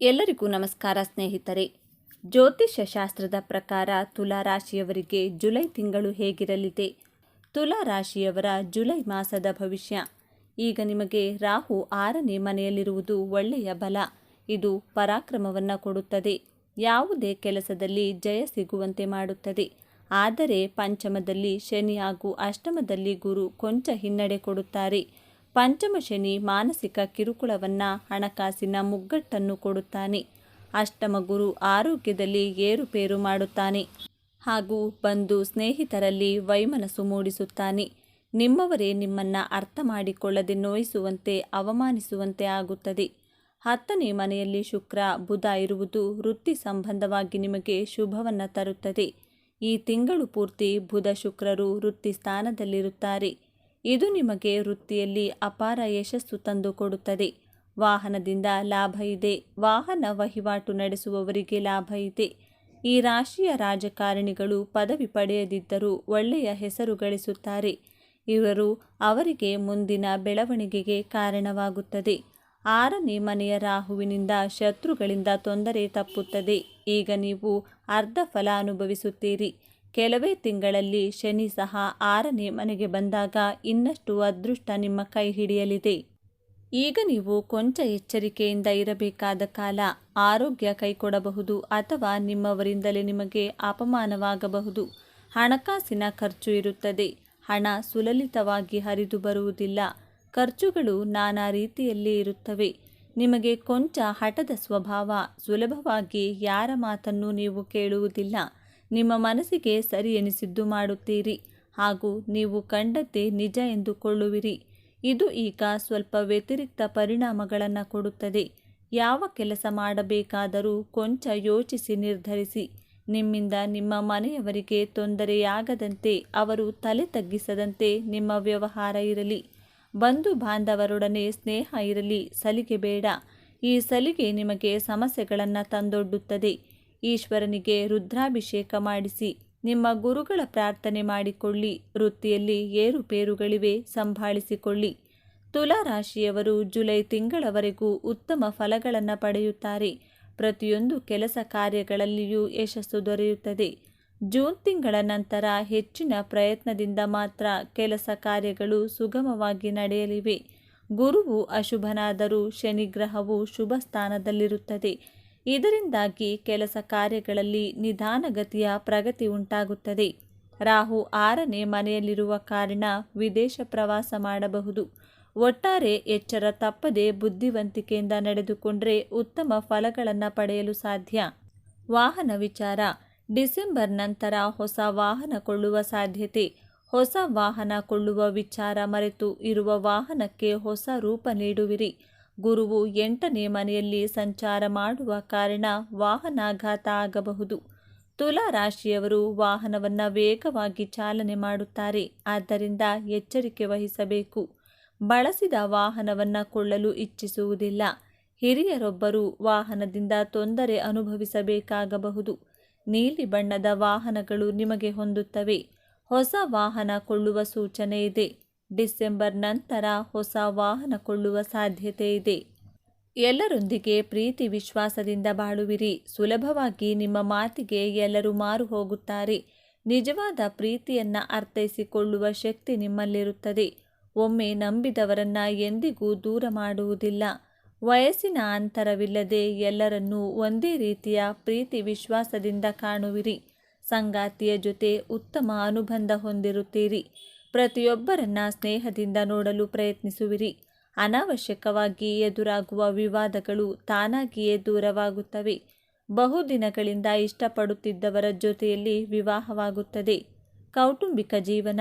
ಎಲ್ಲರಿಗೂ ನಮಸ್ಕಾರ ಸ್ನೇಹಿತರೆ. ಜ್ಯೋತಿಷ್ಯ ಶಾಸ್ತ್ರದ ಪ್ರಕಾರ ತುಲಾ ರಾಶಿಯವರಿಗೆ ಜುಲೈ ತಿಂಗಳು ಹೇಗಿರಲಿದೆ? ತುಲಾ ರಾಶಿಯವರ ಜುಲೈ ಮಾಸದ ಭವಿಷ್ಯ. ಈಗ ನಿಮಗೆ ರಾಹು ಆರನೇ ಮನೆಯಲ್ಲಿರುವುದು ಒಳ್ಳೆಯ ಬಲ. ಇದು ಪರಾಕ್ರಮವನ್ನು ಕೊಡುತ್ತದೆ. ಯಾವುದೇ ಕೆಲಸದಲ್ಲಿ ಜಯ ಸಿಗುವಂತೆ ಮಾಡುತ್ತದೆ. ಆದರೆ ಪಂಚಮದಲ್ಲಿ ಶನಿ ಹಾಗೂ ಅಷ್ಟಮದಲ್ಲಿ ಗುರು ಕೊಂಚ ಹಿನ್ನಡೆ ಕೊಡುತ್ತಾರೆ. ಪಂಚಮ ಶನಿ ಮಾನಸಿಕ ಕಿರುಕುಳವನ್ನು ಹಣಕಾಸಿನ ಮುಗ್ಗಟ್ಟನ್ನು ಕೊಡುತ್ತಾನೆ. ಅಷ್ಟಮ ಗುರು ಆರೋಗ್ಯದಲ್ಲಿ ಏರುಪೇರು ಮಾಡುತ್ತಾನೆ. ಹಾಗೂ ಬಂಧು ಸ್ನೇಹಿತರಲ್ಲಿ ವೈಮನಸ್ಸು ಮೂಡಿಸುತ್ತಾನೆ. ನಿಮ್ಮವರೇ ನಿಮ್ಮನ್ನು ಅರ್ಥ ಮಾಡಿಕೊಳ್ಳದೆ ನೋಯಿಸುವಂತೆ, ಅವಮಾನಿಸುವಂತೆ ಆಗುತ್ತದೆ. ಹತ್ತನೇ ಮನೆಯಲ್ಲಿ ಶುಕ್ರ, ಬುಧ ಇರುವುದು ವೃತ್ತಿ ಸಂಬಂಧವಾಗಿ ನಿಮಗೆ ಶುಭವನ್ನು ತರುತ್ತದೆ. ಈ ತಿಂಗಳು ಪೂರ್ತಿ ಬುಧ ಶುಕ್ರರು ವೃತ್ತಿ ಸ್ಥಾನದಲ್ಲಿರುತ್ತಾರೆ. ಇದು ನಿಮಗೆ ವೃತ್ತಿಯಲ್ಲಿ ಅಪಾರ ಯಶಸ್ಸು ತಂದುಕೊಡುತ್ತದೆ. ವಾಹನದಿಂದ ಲಾಭ ಇದೆ. ವಾಹನ ವಹಿವಾಟು ನಡೆಸುವವರಿಗೆ ಲಾಭ ಇದೆ. ಈ ರಾಶಿಯ ರಾಜಕಾರಣಿಗಳು ಪದವಿ ಪಡೆಯದಿದ್ದರೂ ಒಳ್ಳೆಯ ಹೆಸರು ಗಳಿಸುತ್ತಾರೆ. ಇವರು ಅವರಿಗೆ ಮುಂದಿನ ಬೆಳವಣಿಗೆಗೆ ಕಾರಣವಾಗುತ್ತದೆ. ಆರನೇ ಮನೆಯ ರಾಹುವಿನಿಂದ ಶತ್ರುಗಳಿಂದ ತೊಂದರೆ ತಪ್ಪುತ್ತದೆ. ಈಗ ನೀವು ಅರ್ಧ ಫಲ ಅನುಭವಿಸುತ್ತೀರಿ. ಕೆಲವೇ ತಿಂಗಳಲ್ಲಿ ಶನಿ ಸಹ ಆರನೇ ಮನೆಗೆ ಬಂದಾಗ ಇನ್ನಷ್ಟು ಅದೃಷ್ಟ ನಿಮ್ಮ ಕೈ ಹಿಡಿಯಲಿದೆ. ಈಗ ನೀವು ಕೊಂಚ ಎಚ್ಚರಿಕೆಯಿಂದ ಇರಬೇಕಾದ ಕಾಲ ಆರೋಗ್ಯ ಕೈಕೊಡಬಹುದು ಅಥವಾ ನಿಮ್ಮವರಿಂದಲೇ ನಿಮಗೆ ಅಪಮಾನವಾಗಬಹುದು. ಹಣಕಾಸಿನ ಖರ್ಚು ಇರುತ್ತದೆ. ಹಣ ಸುಲಲಿತವಾಗಿ ಹರಿದು ಬರುವುದಿಲ್ಲ. ಖರ್ಚುಗಳು ನಾನಾ ರೀತಿಯಲ್ಲಿ ಇರುತ್ತವೆ. ನಿಮಗೆ ಕೊಂಚ ಹಠದ ಸ್ವಭಾವ ಸುಲಭವಾಗಿ ಯಾರ ಮಾತನ್ನು ನೀವು ಕೇಳುವುದಿಲ್ಲ. ನಿಮ್ಮ ಮನಸ್ಸಿಗೆ ಸರಿ ಎನಿಸಿದ್ದು ಮಾಡುತ್ತೀರಿ ಹಾಗೂ ನೀವು ಕಂಡದ್ದೇ ನಿಜ ಎಂದುಕೊಳ್ಳುವಿರಿ. ಇದು ಈಗ ಸ್ವಲ್ಪ ವ್ಯತಿರಿಕ್ತ ಪರಿಣಾಮಗಳನ್ನು ಕೊಡುತ್ತದೆ. ಯಾವ ಕೆಲಸ ಮಾಡಬೇಕಾದರೂ ಕೊಂಚ ಯೋಚಿಸಿ ನಿರ್ಧರಿಸಿ. ನಿಮ್ಮಿಂದ ನಿಮ್ಮ ಮನೆಯವರಿಗೆ ತೊಂದರೆಯಾಗದಂತೆ ಅವರು ತಲೆ ತಗ್ಗಿಸದಂತೆ ನಿಮ್ಮ ವ್ಯವಹಾರ ಇರಲಿ. ಬಂಧು ಬಾಂಧವರೊಡನೆ ಸ್ನೇಹ ಇರಲಿ. ಸಲಿಗೆ ಬೇಡ. ಈ ಸಲಿಗೆ ನಿಮಗೆ ಸಮಸ್ಯೆಗಳನ್ನು ತಂದೊಡ್ಡುತ್ತದೆ. ಈಶ್ವರನಿಗೆ ರುದ್ರಾಭಿಷೇಕ ಮಾಡಿಸಿ, ನಿಮ್ಮ ಗುರುಗಳ ಪ್ರಾರ್ಥನೆ ಮಾಡಿಕೊಳ್ಳಿ, ವೃತ್ತಿಯಲ್ಲಿ ಏರುಪೇರುಗಳಿವೆ, ಸಂಭಾಳಿಸಿಕೊಳ್ಳಿ. ತುಲಾ ರಾಶಿಯವರು ಜುಲೈ ತಿಂಗಳವರೆಗೂ ಉತ್ತಮ ಫಲಗಳನ್ನು ಪಡೆಯುತ್ತಾರೆ. ಪ್ರತಿಯೊಂದು ಕೆಲಸ ಕಾರ್ಯಗಳಲ್ಲಿಯೂ ಯಶಸ್ಸು ದೊರೆಯುತ್ತದೆ. ಜೂನ್ ತಿಂಗಳ ನಂತರ ಹೆಚ್ಚಿನ ಪ್ರಯತ್ನದಿಂದ ಮಾತ್ರ ಕೆಲಸ ಕಾರ್ಯಗಳು ಸುಗಮವಾಗಿ ನಡೆಯಲಿವೆ. ಗುರುವು ಅಶುಭನಾದರೂ ಶನಿಗ್ರಹವು ಶುಭ ಸ್ಥಾನದಲ್ಲಿರುತ್ತದೆ ಇದರಿಂದಾಗಿ ಕೆಲಸ ಕಾರ್ಯಗಳಲ್ಲಿ ನಿಧಾನಗತಿಯ ಪ್ರಗತಿ ಉಂಟಾಗುತ್ತದೆ. ರಾಹು ಆರನೇ ಮನೆಯಲ್ಲಿರುವ ಕಾರಣ ವಿದೇಶ ಪ್ರವಾಸ ಮಾಡಬಹುದು. ಒಟ್ಟಾರೆ ಎಚ್ಚರ ತಪ್ಪದೆ ಬುದ್ಧಿವಂತಿಕೆಯಿಂದ ನಡೆದುಕೊಂಡರೆ ಉತ್ತಮ ಫಲಗಳನ್ನು ಪಡೆಯಲು ಸಾಧ್ಯ. ವಾಹನ ವಿಚಾರ. ಡಿಸೆಂಬರ್ ನಂತರ ಹೊಸ ವಾಹನ ಕೊಳ್ಳುವ ಸಾಧ್ಯತೆ. ಹೊಸ ವಾಹನ ಕೊಳ್ಳುವ ವಿಚಾರ ಮರೆತು ಇರುವ ವಾಹನಕ್ಕೆ ಹೊಸ ರೂಪ ನೀಡುವಿರಿ. ಗುರುವು ಎಂಟನೇ ಮನೆಯಲ್ಲಿ ಸಂಚಾರ ಮಾಡುವ ಕಾರಣ ವಾಹನಾಘಾತ ಆಗಬಹುದು. ತುಲಾ ರಾಶಿಯವರು ವಾಹನವನ್ನು ವೇಗವಾಗಿ ಚಾಲನೆ ಮಾಡುತ್ತಾರೆ. ಆದ್ದರಿಂದ ಎಚ್ಚರಿಕೆ ವಹಿಸಬೇಕು. ಬಳಸಿದ ವಾಹನವನ್ನು ಕೊಳ್ಳಲು ಇಚ್ಛಿಸುವುದಿಲ್ಲ. ಹಿರಿಯರೊಬ್ಬರು ವಾಹನದಿಂದ ತೊಂದರೆ ಅನುಭವಿಸಬೇಕಾಗಬಹುದು. ನೀಲಿ ಬಣ್ಣದ ವಾಹನಗಳು ನಿಮಗೆ ಹೊಂದುತ್ತವೆ. ಹೊಸ ವಾಹನ ಕೊಳ್ಳುವ ಸೂಚನೆ ಇದೆ. ಡಿಸೆಂಬರ್ ನಂತರ ಹೊಸ ವಾಹನ ಕೊಳ್ಳುವ ಸಾಧ್ಯತೆ ಇದೆ. ಎಲ್ಲರೊಂದಿಗೆ ಪ್ರೀತಿ ವಿಶ್ವಾಸದಿಂದ ಬಾಳುವಿರಿ. ಸುಲಭವಾಗಿ ನಿಮ್ಮ ಮಾತಿಗೆ ಎಲ್ಲರೂ ಮಾರು ಹೋಗುತ್ತಾರೆ. ನಿಜವಾದ ಪ್ರೀತಿಯನ್ನು ಅರ್ಥೈಸಿಕೊಳ್ಳುವ ಶಕ್ತಿ ನಿಮ್ಮಲ್ಲಿರುತ್ತದೆ. ಒಮ್ಮೆ ನಂಬಿದವರನ್ನ ಎಂದಿಗೂ ದೂರ ಮಾಡುವುದಿಲ್ಲ. ವಯಸ್ಸಿನ ಅಂತರವಿಲ್ಲದೆ ಎಲ್ಲರನ್ನೂ ಒಂದೇ ರೀತಿಯ ಪ್ರೀತಿ ವಿಶ್ವಾಸದಿಂದ ಕಾಣುವಿರಿ. ಸಂಗಾತಿಯ ಜೊತೆ ಉತ್ತಮ ಅನುಬಂಧ ಹೊಂದಿರುತ್ತೀರಿ. ಪ್ರತಿಯೊಬ್ಬರನ್ನ ಸ್ನೇಹದಿಂದ ನೋಡಲು ಪ್ರಯತ್ನಿಸುವಿರಿ. ಅನಾವಶ್ಯಕವಾಗಿ ಎದುರಾಗುವ ವಿವಾದಗಳು ತಾನಾಗಿಯೇ ದೂರವಾಗುತ್ತವೆ. ಬಹುದಿನಗಳಿಂದ ಇಷ್ಟಪಡುತ್ತಿದ್ದವರ ಜೊತೆಯಲ್ಲಿ ವಿವಾಹವಾಗುತ್ತದೆ. ಕೌಟುಂಬಿಕ ಜೀವನ,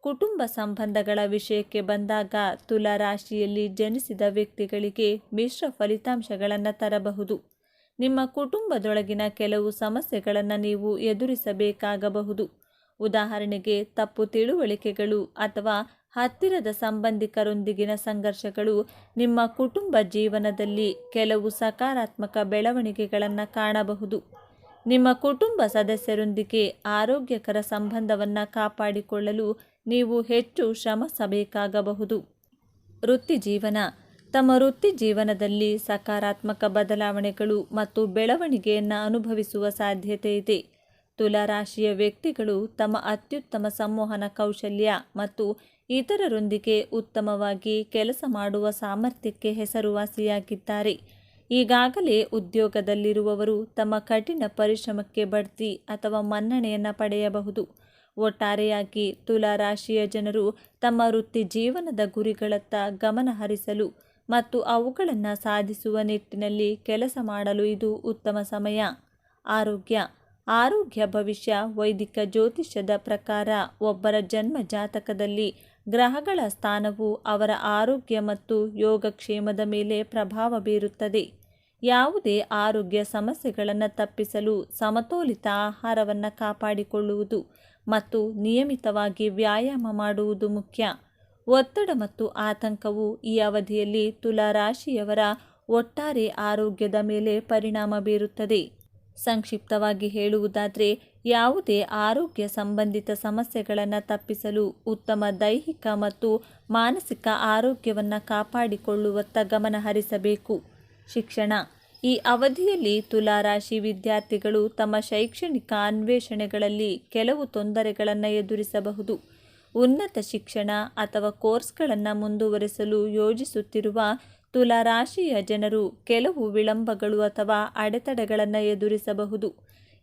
ಕುಟುಂಬ ಸಂಬಂಧಗಳ ವಿಷಯಕ್ಕೆ ಬಂದಾಗ ತುಲಾ ರಾಶಿಯಲ್ಲಿ ಜನಿಸಿದ ವ್ಯಕ್ತಿಗಳಿಗೆ ಮಿಶ್ರ ಫಲಿತಾಂಶಗಳನ್ನು ತರಬಹುದು. ನಿಮ್ಮ ಕುಟುಂಬದೊಳಗಿನ ಕೆಲವು ಸಮಸ್ಯೆಗಳನ್ನು ನೀವು ಎದುರಿಸಬೇಕಾಗಬಹುದು. ಉದಾಹರಣೆಗೆ ತಪ್ಪು ತಿಳುವಳಿಕೆಗಳು ಅಥವಾ ಹತ್ತಿರದ ಸಂಬಂಧಿಕರೊಂದಿಗಿನ ಸಂಘರ್ಷಗಳು ನಿಮ್ಮ ಕುಟುಂಬ ಜೀವನದಲ್ಲಿ ಕೆಲವು ಸಕಾರಾತ್ಮಕ ಬೆಳವಣಿಗೆಗಳನ್ನು ಕಾಣಬಹುದು. ನಿಮ್ಮ ಕುಟುಂಬ ಸದಸ್ಯರೊಂದಿಗೆ ಆರೋಗ್ಯಕರ ಸಂಬಂಧವನ್ನು ಕಾಪಾಡಿಕೊಳ್ಳಲು ನೀವು ಹೆಚ್ಚು ಶ್ರಮಿಸಬೇಕಾಗಬಹುದು. ವೃತ್ತಿ ಜೀವನ, ತಮ್ಮ ವೃತ್ತಿ ಜೀವನದಲ್ಲಿ ಸಕಾರಾತ್ಮಕ ಬದಲಾವಣೆಗಳು ಮತ್ತು ಬೆಳವಣಿಗೆಯನ್ನು ಅನುಭವಿಸುವ ಸಾಧ್ಯತೆ ಇದೆ. ತುಲಾರಾಶಿಯ ವ್ಯಕ್ತಿಗಳು ತಮ್ಮ ಅತ್ಯುತ್ತಮ ಸಂವಹನ ಕೌಶಲ್ಯ ಮತ್ತು ಇತರರೊಂದಿಗೆ ಉತ್ತಮವಾಗಿ ಕೆಲಸ ಮಾಡುವ ಸಾಮರ್ಥ್ಯಕ್ಕೆ ಹೆಸರುವಾಸಿಯಾಗಿದ್ದಾರೆ. ಈಗಾಗಲೇ ಉದ್ಯೋಗದಲ್ಲಿರುವವರು ತಮ್ಮ ಕಠಿಣ ಪರಿಶ್ರಮಕ್ಕೆ ಬಡ್ತಿ ಅಥವಾ ಮನ್ನಣೆಯನ್ನು ಪಡೆಯಬಹುದು. ಒಟ್ಟಾರೆಯಾಗಿ ತುಲಾ ರಾಶಿಯ ಜನರು ತಮ್ಮ ವೃತ್ತಿ ಜೀವನದ ಗುರಿಗಳತ್ತ ಗಮನ ಹರಿಸಲು ಮತ್ತು ಅವುಗಳನ್ನು ಸಾಧಿಸುವ ನಿಟ್ಟಿನಲ್ಲಿ ಕೆಲಸ ಮಾಡಲು ಇದು ಉತ್ತಮ ಸಮಯ. ಆರೋಗ್ಯ ಆರೋಗ್ಯ ಭವಿಷ್ಯ ವೈದಿಕ ಜ್ಯೋತಿಷ್ಯದ ಪ್ರಕಾರ ಒಬ್ಬರ ಜನ್ಮ ಜಾತಕದಲ್ಲಿ ಗ್ರಹಗಳ ಸ್ಥಾನವು ಅವರ ಆರೋಗ್ಯ ಮತ್ತು ಯೋಗಕ್ಷೇಮದ ಮೇಲೆ ಪ್ರಭಾವ ಬೀರುತ್ತದೆ. ಯಾವುದೇ ಆರೋಗ್ಯ ಸಮಸ್ಯೆಗಳನ್ನು ತಪ್ಪಿಸಲು ಸಮತೋಲಿತ ಆಹಾರವನ್ನು ಕಾಪಾಡಿಕೊಳ್ಳುವುದು ಮತ್ತು ನಿಯಮಿತವಾಗಿ ವ್ಯಾಯಾಮ ಮಾಡುವುದು ಮುಖ್ಯ. ಒತ್ತಡ ಮತ್ತು ಆತಂಕವು ಈ ಅವಧಿಯಲ್ಲಿ ತುಲಾ ರಾಶಿಯವರ ಒಟ್ಟಾರೆ ಆರೋಗ್ಯದ ಮೇಲೆ ಪರಿಣಾಮ ಬೀರುತ್ತದೆ. ಸಂಕ್ಷಿಪ್ತವಾಗಿ ಹೇಳುವುದಾದರೆ, ಯಾವುದೇ ಆರೋಗ್ಯ ಸಂಬಂಧಿತ ಸಮಸ್ಯೆಗಳನ್ನು ತಪ್ಪಿಸಲು ಉತ್ತಮ ದೈಹಿಕ ಮತ್ತು ಮಾನಸಿಕ ಆರೋಗ್ಯವನ್ನು ಕಾಪಾಡಿಕೊಳ್ಳುವತ್ತ ಗಮನ ಹರಿಸಬೇಕು. ಶಿಕ್ಷಣ. ಈ ಅವಧಿಯಲ್ಲಿ ತುಲಾರಾಶಿ ವಿದ್ಯಾರ್ಥಿಗಳು ತಮ್ಮ ಶೈಕ್ಷಣಿಕ ಅನ್ವೇಷಣೆಗಳಲ್ಲಿ ಕೆಲವು ತೊಂದರೆಗಳನ್ನು ಎದುರಿಸಬಹುದು. ಉನ್ನತ ಶಿಕ್ಷಣ ಅಥವಾ ಕೋರ್ಸ್ಗಳನ್ನು ಮುಂದುವರಿಸಲು ಯೋಜಿಸುತ್ತಿರುವ ತುಲಾರಾಶಿಯ ಜನರು ಕೆಲವು ವಿಳಂಬಗಳು ಅಥವಾ ಅಡೆತಡೆಗಳನ್ನು ಎದುರಿಸಬಹುದು.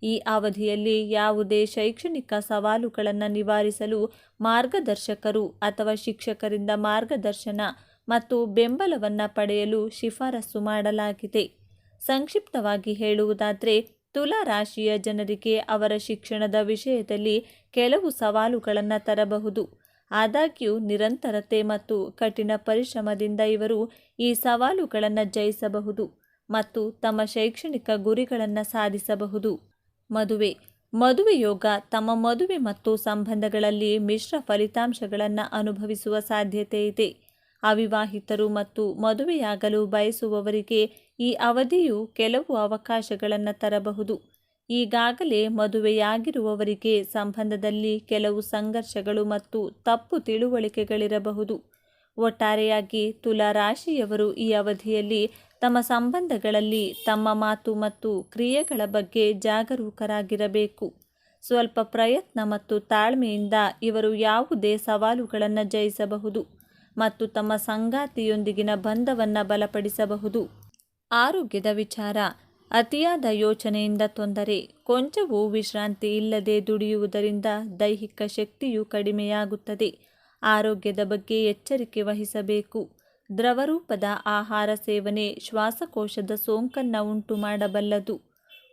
ಈ ಅವಧಿಯಲ್ಲಿ ಯಾವುದೇ ಶೈಕ್ಷಣಿಕ ಸವಾಲುಗಳನ್ನು ನಿವಾರಿಸಲು ಮಾರ್ಗದರ್ಶಕರು ಅಥವಾ ಶಿಕ್ಷಕರಿಂದ ಮಾರ್ಗದರ್ಶನ ಮತ್ತು ಬೆಂಬಲವನ್ನು ಪಡೆಯಲು ಶಿಫಾರಸು ಮಾಡಲಾಗಿದೆ. ಸಂಕ್ಷಿಪ್ತವಾಗಿ ಹೇಳುವುದಾದರೆ, ತುಲಾ ರಾಶಿಯ ಜನರಿಗೆ ಅವರ ಶಿಕ್ಷಣದ ವಿಷಯದಲ್ಲಿ ಕೆಲವು ಸವಾಲುಗಳನ್ನು ತರಬಹುದು. ಆದಾಗ್ಯೂ ನಿರಂತರತೆ ಮತ್ತು ಕಠಿಣ ಪರಿಶ್ರಮದಿಂದ ಇವರು ಈ ಸವಾಲುಗಳನ್ನು ಜಯಿಸಬಹುದು ಮತ್ತು ತಮ್ಮ ಶೈಕ್ಷಣಿಕ ಗುರಿಗಳನ್ನು ಸಾಧಿಸಬಹುದು. ಮದುವೆ. ಮದುವೆ ಯೋಗ ತಮ್ಮ ಮದುವೆ ಮತ್ತು ಸಂಬಂಧಗಳಲ್ಲಿ ಮಿಶ್ರ ಫಲಿತಾಂಶಗಳನ್ನು ಅನುಭವಿಸುವ ಸಾಧ್ಯತೆ ಇದೆ. ಅವಿವಾಹಿತರು ಮತ್ತು ಮದುವೆಯಾಗಲು ಬಯಸುವವರಿಗೆ ಈ ಅವಧಿಯು ಕೆಲವು ಅವಕಾಶಗಳನ್ನು ತರಬಹುದು. ಈಗಾಗಲೇ ಮದುವೆಯಾಗಿರುವವರಿಗೆ ಸಂಬಂಧದಲ್ಲಿ ಕೆಲವು ಸಂಘರ್ಷಗಳು ಮತ್ತು ತಪ್ಪು ತಿಳುವಳಿಕೆಗಳಿರಬಹುದು. ಒಟ್ಟಾರೆಯಾಗಿ ತುಲಾ ರಾಶಿಯವರು ಈ ಅವಧಿಯಲ್ಲಿ ತಮ್ಮ ಸಂಬಂಧಗಳಲ್ಲಿ ತಮ್ಮ ಮಾತು ಮತ್ತು ಕ್ರಿಯೆಗಳ ಬಗ್ಗೆ ಜಾಗರೂಕರಾಗಿರಬೇಕು. ಸ್ವಲ್ಪ ಪ್ರಯತ್ನ ಮತ್ತು ತಾಳ್ಮೆಯಿಂದ ಇವರು ಯಾವುದೇ ಸವಾಲುಗಳನ್ನು ಜಯಿಸಬಹುದು ಮತ್ತು ತಮ್ಮ ಸಂಗಾತಿಯೊಂದಿಗಿನ ಬಂಧವನ್ನು ಬಲಪಡಿಸಬಹುದು. ಆರೋಗ್ಯದ ವಿಚಾರ ಅತಿಯಾದ ಯೋಚನೆಯಿಂದ ತೊಂದರೆ. ಕೊಂಚವೂ ವಿಶ್ರಾಂತಿ ಇಲ್ಲದೆ ದುಡಿಯುವುದರಿಂದ ದೈಹಿಕ ಶಕ್ತಿಯು ಕಡಿಮೆಯಾಗುತ್ತದೆ. ಆರೋಗ್ಯದ ಬಗ್ಗೆ ಎಚ್ಚರಿಕೆ ವಹಿಸಬೇಕು. ದ್ರವರೂಪದ ಆಹಾರ ಸೇವನೆ ಶ್ವಾಸಕೋಶದ ಸೋಂಕನ್ನು ಉಂಟು ಮಾಡಬಲ್ಲದು.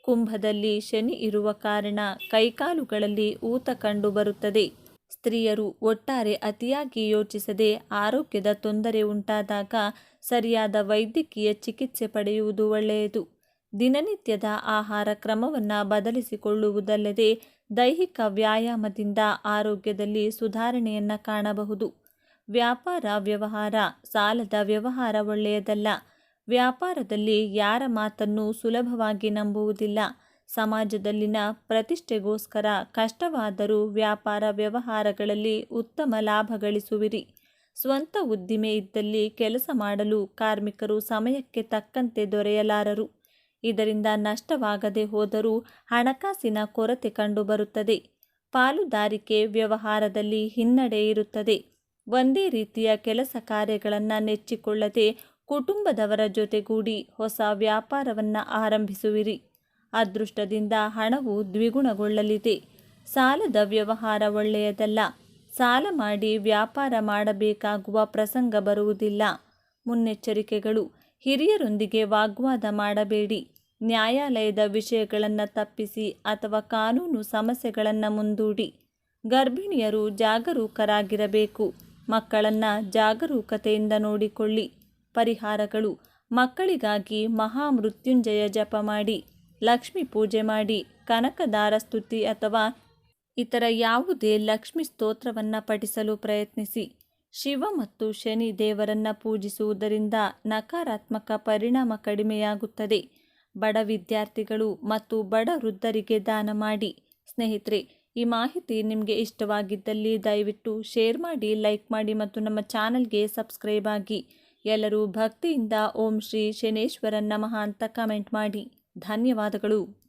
ಕುಂಭದಲ್ಲಿ ಶನಿ ಇರುವ ಕಾರಣ ಕೈಕಾಲುಗಳಲ್ಲಿ ಊತ ಕಂಡುಬರುತ್ತದೆ ಸ್ತ್ರೀಯರು ಒಟ್ಟಾರೆ ಅತಿಯಾಗಿ ಯೋಚಿಸದೆ ಆರೋಗ್ಯದ ತೊಂದರೆ ಉಂಟಾದಾಗ ಸರಿಯಾದ ವೈದ್ಯಕೀಯ ಚಿಕಿತ್ಸೆ ಪಡೆಯುವುದು ಒಳ್ಳೆಯದು. ದಿನನಿತ್ಯದ ಆಹಾರ ಕ್ರಮವನ್ನು ಬದಲಿಸಿಕೊಳ್ಳುವುದಲ್ಲದೆ ದೈಹಿಕ ವ್ಯಾಯಾಮದಿಂದ ಆರೋಗ್ಯದಲ್ಲಿ ಸುಧಾರಣೆಯನ್ನು ಕಾಣಬಹುದು. ವ್ಯಾಪಾರ ವ್ಯವಹಾರ, ಸಾಲದ ವ್ಯವಹಾರ ಒಳ್ಳೆಯದಲ್ಲ. ವ್ಯಾಪಾರದಲ್ಲಿ ಯಾರ ಮಾತನ್ನು ಸುಲಭವಾಗಿ ನಂಬುವುದಿಲ್ಲ. ಸಮಾಜದಲ್ಲಿನ ಪ್ರತಿಷ್ಠೆಗೋಸ್ಕರ ಕಷ್ಟವಾದರೂ ವ್ಯಾಪಾರ ವ್ಯವಹಾರಗಳಲ್ಲಿ ಉತ್ತಮ ಲಾಭ ಗಳಿಸುವಿರಿ. ಸ್ವಂತ ಉದ್ದಿಮೆ ಇದ್ದಲ್ಲಿ ಕೆಲಸ ಮಾಡಲು ಕಾರ್ಮಿಕರು ಸಮಯಕ್ಕೆ ತಕ್ಕಂತೆ ದೊರೆಯಲಾರರು. ಇದರಿಂದ ನಷ್ಟವಾಗದೆ ಹೋದರೂ ಹಣಕಾಸಿನ ಕೊರತೆ ಕಂಡುಬರುತ್ತದೆ. ಪಾಲುದಾರಿಕೆ ವ್ಯವಹಾರದಲ್ಲಿ ಹಿನ್ನಡೆ ಇರುತ್ತದೆ. ಒಂದೇ ರೀತಿಯ ಕೆಲಸ ಕಾರ್ಯಗಳನ್ನು ನೆಚ್ಚಿಕೊಳ್ಳದೆ ಕುಟುಂಬದವರ ಜೊತೆಗೂಡಿ ಹೊಸ ವ್ಯಾಪಾರವನ್ನು ಆರಂಭಿಸುವಿರಿ. ಅದೃಷ್ಟದಿಂದ ಹಣವು ದ್ವಿಗುಣಗೊಳ್ಳಲಿದೆ. ಸಾಲದ ವ್ಯವಹಾರ ಒಳ್ಳೆಯದಲ್ಲ. ಸಾಲ ಮಾಡಿ ವ್ಯಾಪಾರ ಮಾಡಬೇಕಾಗುವ ಪ್ರಸಂಗ ಬರುವುದಿಲ್ಲ. ಮುನ್ನೆಚ್ಚರಿಕೆಗಳು. ಹಿರಿಯರೊಂದಿಗೆ ವಾಗ್ವಾದ ಮಾಡಬೇಡಿ. ನ್ಯಾಯಾಲಯದ ವಿಷಯಗಳನ್ನು ತಪ್ಪಿಸಿ ಅಥವಾ ಕಾನೂನು ಸಮಸ್ಯೆಗಳನ್ನು ಮುಂದೂಡಿ. ಗರ್ಭಿಣಿಯರು ಜಾಗರೂಕರಾಗಿರಬೇಕು. ಮಕ್ಕಳನ್ನು ಜಾಗರೂಕತೆಯಿಂದ ನೋಡಿಕೊಳ್ಳಿ. ಪರಿಹಾರಗಳು. ಮಕ್ಕಳಿಗಾಗಿ ಮಹಾಮೃತ್ಯುಂಜಯ ಜಪ ಮಾಡಿ. ಲಕ್ಷ್ಮಿ ಪೂಜೆ ಮಾಡಿ. ಕನಕದಾರ ಸ್ತುತಿ ಅಥವಾ ಇತರ ಯಾವುದೇ ಲಕ್ಷ್ಮಿ ಸ್ತೋತ್ರವನ್ನು ಪಠಿಸಲು ಪ್ರಯತ್ನಿಸಿ. ಶಿವ ಮತ್ತು ಶನಿ ದೇವರನ್ನ ಪೂಜಿಸುವುದರಿಂದ ನಕಾರಾತ್ಮಕ ಪರಿಣಾಮ ಕಡಿಮೆಯಾಗುತ್ತದೆ. ಬಡ ವಿದ್ಯಾರ್ಥಿಗಳು ಮತ್ತು ಬಡ ವೃದ್ಧರಿಗೆ ದಾನ ಮಾಡಿ. ಸ್ನೇಹಿತರೆ, ಈ ಮಾಹಿತಿ ನಿಮಗೆ ಇಷ್ಟವಾಗಿದ್ದಲ್ಲಿ ದಯವಿಟ್ಟು ಶೇರ್ ಮಾಡಿ, ಲೈಕ್ ಮಾಡಿ ಮತ್ತು ನಮ್ಮ ಚಾನಲ್ಗೆ ಸಬ್ಸ್ಕ್ರೈಬ್ ಆಗಿ. ಎಲ್ಲರೂ ಭಕ್ತಿಯಿಂದ ಓಂ ಶ್ರೀ ಶನೇಶ್ವರನ್ ನಮಃ ಅಂತ ಕಮೆಂಟ್ ಮಾಡಿ. ಧನ್ಯವಾದಗಳು.